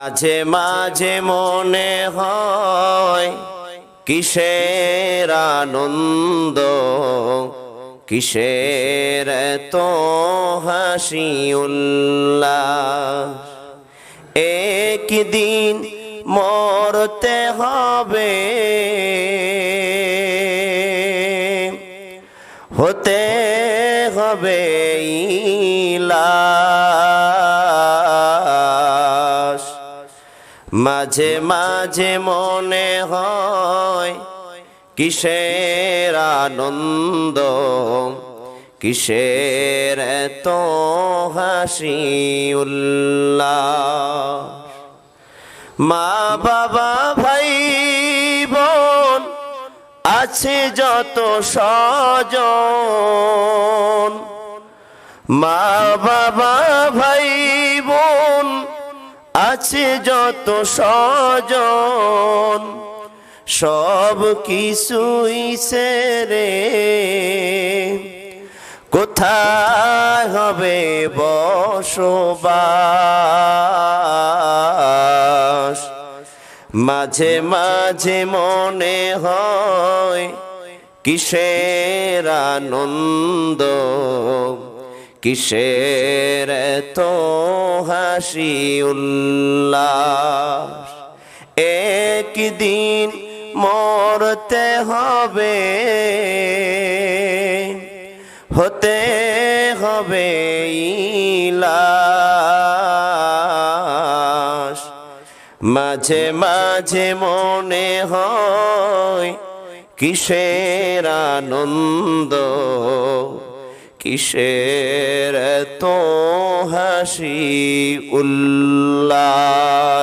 মাঝে মাঝে মনে হয় কিসের আনন্দ, কিসের তো হাসি উল্লাস একদিন মরতে হবে, হতে হবে ইলাস মাঝে মাঝে মনে হয় কিসের আনন্দ, কিসের তো হাসি মা বাবা, ভাই, বোন আছে যত স্বজন। মা বাবা আছে যত স্বজন, সব কিছুই সেরে। কোথায় হবে বসবাস? মাঝে মাঝে মনে হয় কিসের আনন্দ? কিসের তো হাসি উল্লাস একদিন মরতে হবে, হতে হবে ইলাস। মাঝে মাঝে মনে হয় কিসের আনন্দ? কিসের তো হাসি উল্লাস?